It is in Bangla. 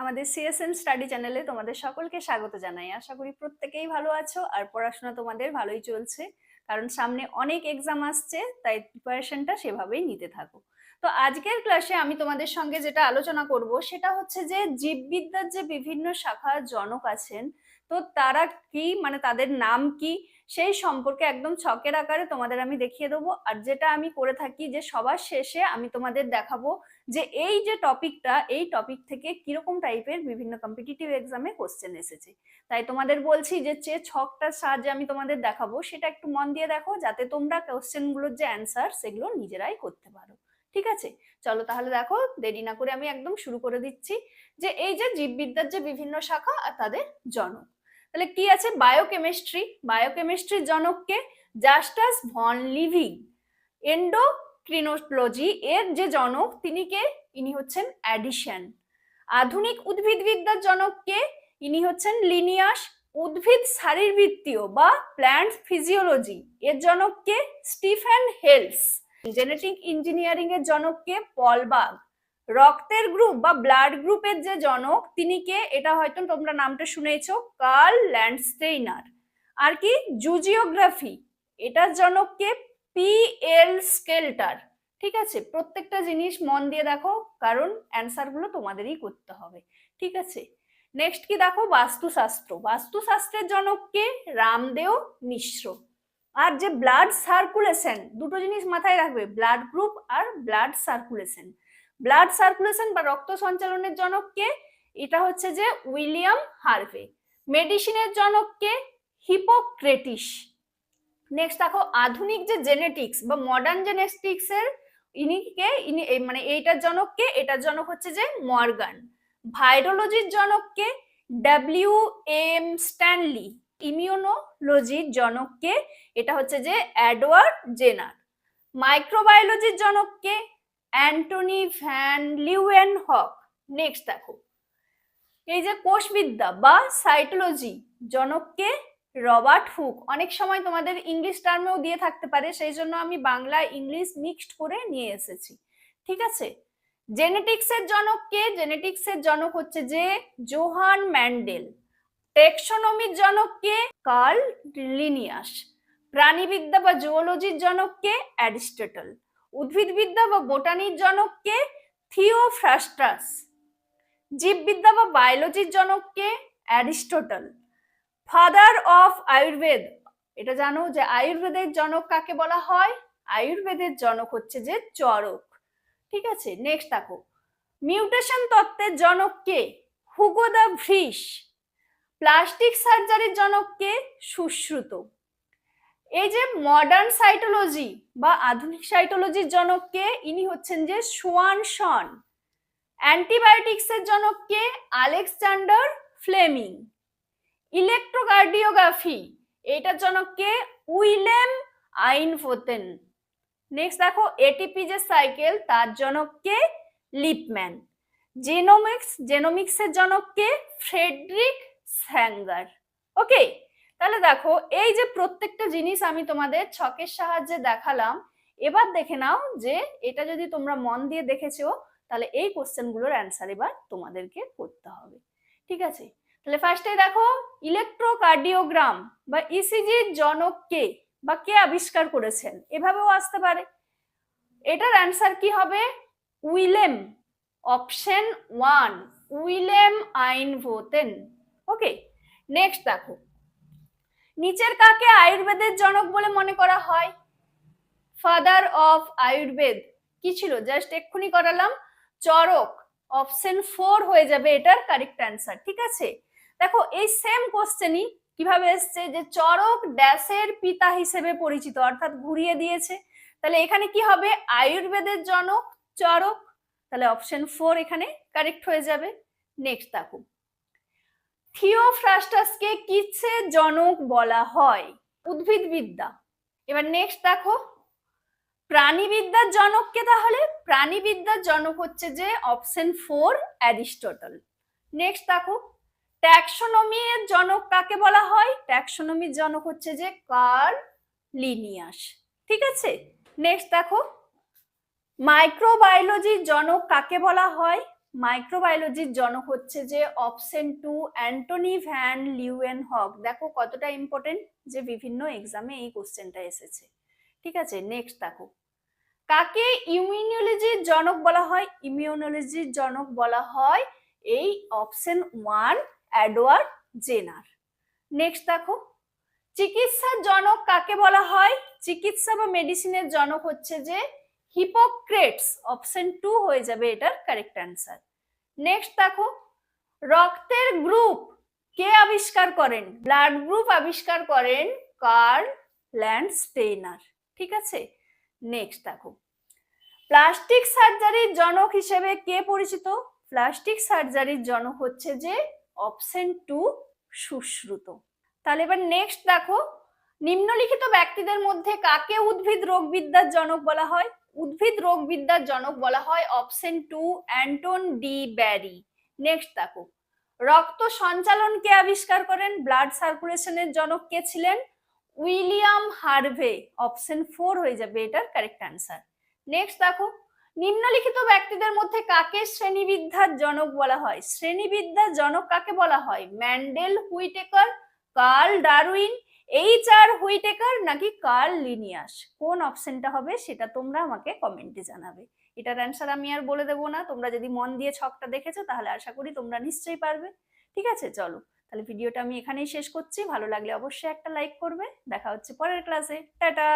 আমাদের সিএসএন স্টাডি চ্যানেলে তোমাদের সকলকে স্বাগত জানাই। আশা করি প্রত্যেকেই ভালো আছো আর পড়াশোনা তোমাদের ভালোই চলছে। কারণ সামনে অনেক এক্সাম আসছে, তাই প্রিপারেশনটা সেভাবেই নিতে থাকো। তো আজকের ক্লাসে আমি তোমাদের সঙ্গে যেটা আলোচনা করব, সেটা হচ্ছে যে জীববিদ্যার যে বিভিন্ন শাখা জনক আছেন, তো তারা কি মানে তাদের নাম কি সেই সম্পর্কে একদম ছকের আকারে তোমাদের আমি দেখিয়ে দেবো। আর যেটা আমি করে থাকি যে সবার শেষে আমি তোমাদের দেখাবো যে এই যে টপিকটা, এই টপিক থেকে কীরকম টাইপের বিভিন্ন কম্পিটিটিভ এক্সামে কোশ্চেন এসেছে। তাই তোমাদের বলছি যে যে ছকটার সাহায্যে আমি তোমাদের দেখাবো, সেটা একটু মন দিয়ে দেখো যাতে তোমরা কোশ্চেনগুলোর যে অ্যান্সার সেগুলো নিজেরাই করতে পারো। ঠিক আছে? চলো তাহলে দেখো, দেরি না করে আমি একদম শুরু করে দিচ্ছি যে এই যে জীববিদ্যার যে বিভিন্ন শাখা আর তাদের জনক। তাহলে কি আছে? বায়োকেমিস্ট্রি বায়োকেমিস্ট্রির জনককে জাস্টাস ভন লিভিং এন্ডোক্রিনোলজি এর যে জনক তিনি কে ইনি হচ্ছেন অ্যাডিশন আধুনিক উদ্ভিদবিদ্যার জনককে ইনি হচ্ছেন লিনিয়াস উদ্ভিদ শারীরবৃত্তীয় বা প্ল্যান্ট ফিজিওলজি এর জনককে স্টিফেন হেলস জেনেটিক ইঞ্জিনিয়ারিং এর জনককে পলবাগ রক্তের গ্রুপ বা ব্লাড গ্রুপের যে জনক, তিনি কে? এটা হয়তো তোমরা নামটা শুনেছো, কার্ল ল্যান্ডস্টেইনার। আর কি? জুজিওগ্রাফি। এটার জনককে পি এল স্কেলটার। ঠিক আছে? প্রত্যেকটা জিনিস মন দিয়ে দেখো, কারণ অ্যান্সারগুলো তোমাদেরই করতে হবে। ঠিক আছে? নেক্সট কি দেখো? বাস্তুশাস্ত্র। বাস্তুশাস্ত্রের জনককে রামদেও মিশ্র। আর যে ব্লাড সার্কুলেশন দুটো জিনিস মাথায় রাখবে ব্লাড গ্রুপ আর ব্লাড সার্কুলেশন ব্লাড সার্কুলেশন বা রক্ত সঞ্চালনের জনককে এটা হচ্ছে যে উইলিয়াম হার্ভে। মেডিসিনের জনককে হিপোক্রেটিস নেক্সট দেখো, আধুনিক যে জেনেটিক্স বা মডার্ন জেনেটিক্স এর, ইনি এই মানে এইটার জনককে এটার জনক হচ্ছে যে মর্গান। ভাইরোলজির জনককে ডাব্লিউ এম স্ট্যানলি ইমিউনোলজির জনককে এটা হচ্ছে যে অ্যাডওয়ার্ড জেনার মাইক্রোবায়োলজির জনককে Antony van Leeuwenhoek. Next দেখো। এই যে কোষবিদ্যা বা সাইটোলজি জনককে রবার্ট হুক। অনেক সময় তোমাদের ইংলিশ টার্মেও দিয়ে থাকতে পারে, সেই জন্য আমি বাংলা, ইংলিশ মিক্সড করে নিয়ে এসেছি। ঠিক আছে? জেনেটিক্সের জনককে, জেনেটিক্সের জনক হচ্ছে যে জোহান ম্যান্ডেল। টেক্সোনমির জনককে কার্ল লিনিয়াস। প্রাণীবিদ্যা বা জুওলজির জনককে অ্যারিস্টটল। উদ্ভিদবিদ্যা বা বোটানির জনককে থিওফ্রাস্টাস। জীববিদ্যা বা বায়োলজির জনককে অ্যারিস্টটল। Father of Ayurveda. এটা জানো যে আয়ুর্বেদের জনক কাকে বলা হয়? আয়ুর্বেদের জনক হচ্ছে যে চরক। ঠিক আছে? নেক্সট দেখো। মিউটেশন তত্ত্বের জনককে হুগো দা ভ্রিস। প্লাস্টিক সার্জারির জনককে সুশ্রুত। এই যে মডার্ন সাইটোলজি বা আধুনিক সাইটোলজির জনককে ইনি হচ্ছেন যে সোয়ান সোয়ানসন অ্যান্টিবায়োটিক্সের জনককে আলেকজান্ডার ফ্লেমিং। ইলেকট্রোকার্ডিওগ্রাফি এটার জনককে উইলেম আইনফোতেন। নেক্সট দেখো এটিপি যে সাইকেল তার জনককে লিপম্যান। জেনোমিক্স জেনোমিক্সের জনককে ফ্রেডরিক স্যাঙ্গার। ওকে তাহলে দেখো, এই যে প্রত্যেকটা জিনিস আমি তোমাদের ছকের সাহায্যে দেখালাম, এবার দেখে নাও যে এটা যদি তোমরা মন দিয়ে দেখেছ, তাহলে এই কোশ্চেনগুলোর অ্যান্সার এবার তোমাদেরকে করতে হবে। ঠিক আছে? তাহলে ফার্স্টে দেখো ইলেকট্রোকার্ডিওগ্রাম বা ইসিজির জনক কে বা কে আবিষ্কার করেছেন? এভাবেও আসতে পারে। এটার অ্যান্সার কি হবে? উইলেম অপশন ওয়ান উইলেম আইন ভোতেন ওকে নেক্সট দেখো নিচের কাকে আয়ুর্বেদের জনক বলে মনে করা হয়? ফাদার অফ আয়ুর্বেদ কি ছিল? জাস্ট এক্ষুনি করালাম। চরক অপশন ফোর হয়ে যাবে এটার কারেক্ট অ্যান্সার ঠিক আছে? দেখো, এই সেম কোশ্চেনই কীভাবে এসছে যে চরক ড্যাশের পিতা হিসেবে পরিচিত, অর্থাৎ ঘুরিয়ে দিয়েছে। তাহলে এখানে কি হবে? আয়ুর্বেদের জনক, চরক। তাহলে অপশন ফোর এখানে কারেক্ট হয়ে যাবে। নেক্সট দেখো থিওফ্রাস্টাসকে কিসের জনক বলা হয়? উদ্ভিদবিদ্যা। এবার নেক্সট দেখো। প্রাণীবিদ্যার জনককে তাহলে, প্রাণীবিদ্যার জনক হচ্ছে যে অপশন ফোর অ্যারিস্টটল নেক্সট দেখো ট্যাক্সোনমি এর জনক কাকে বলা হয়? ট্যাক্সোনমির জনক হচ্ছে যে কার্ল লিনিয়াস ঠিক আছে? নেক্সট দেখো মাইক্রোবায়োলজির জনক কাকে বলা হয়? মাইক্রোবায়োলজির জনক হচ্ছে যে option two Antonie van Leeuwenhoek. দেখো কতটা ইম্পর্টেন্ট যে বিভিন্ন এক্সামে এই কোশ্চেনটা এসেছে। ঠিক আছে? নেক্সট দেখো। কাকে ইমিউনোলজির জনক বলা হয়? ইমিউনোলজির জনক বলা হয় এই option one Edward Jenner. Next দেখো। চিকিৎসার জনক কাকে বলা হয়? চিকিৎসা বা মেডিসিনের জনক হচ্ছে যে হিপোক্রেটস অপশন টু হয়ে যাবে এটার কারেক্ট অ্যান্সার নেক্সট দেখো, রক্তের গ্রুপ কে আবিষ্কার করেন? ব্লাড গ্রুপ আবিষ্কার করেন কার্ল ল্যান্ড স্টেইনার। ঠিক আছে? নেক্সট দেখো প্লাস্টিক সার্জারির জনক হিসেবে কে পরিচিত? প্লাস্টিক সার্জারির জনক হচ্ছে যে অপশন টু সুশ্রুত। তাহলে এবার নেক্সট দেখো, নিম্নলিখিত ব্যক্তিদের মধ্যে কাকে উদ্ভিদ রোগবিদ্যার জনক বলা হয়? উদ্ভিদ রোগবিদ্যার জনক বলা হয় option two Anton de Bary. Next দেখো। রক্ত সঞ্চালন কে আবিষ্কার করেন? ব্লাড সার্কুলেশনের জনক কে ছিলেন? William Harvey. অপশন ফোর হয়ে যাবে এটার কারেক্ট অ্যান্সার নেক্সট দেখো। নিম্নলিখিত ব্যক্তিদের মধ্যে কাকে শ্রেণীবিদ্যার জনক বলা হয়? শ্রেণীবিদ্যার জনক কাকে বলা হয়? Mendel Whittaker Carl Darwin H R Whittaker নাকি কার্ল লিনিয়াস কোন অপশনটা হবে সেটা তোমরা আমাকে কমেন্টে জানাবে। এটার অ্যান্সার আমি আর বলে দেবো না। তোমরা যদি মন দিয়ে ছকটা দেখেছ, তাহলে আশা করি তোমরা নিশ্চয়ই পারবে। ঠিক আছে? চলো, তাহলে ভিডিওটা আমি এখানেই শেষ করছি। ভালো লাগলে অবশ্যই একটা লাইক করবে। দেখা হচ্ছে পরের ক্লাসে টাটা!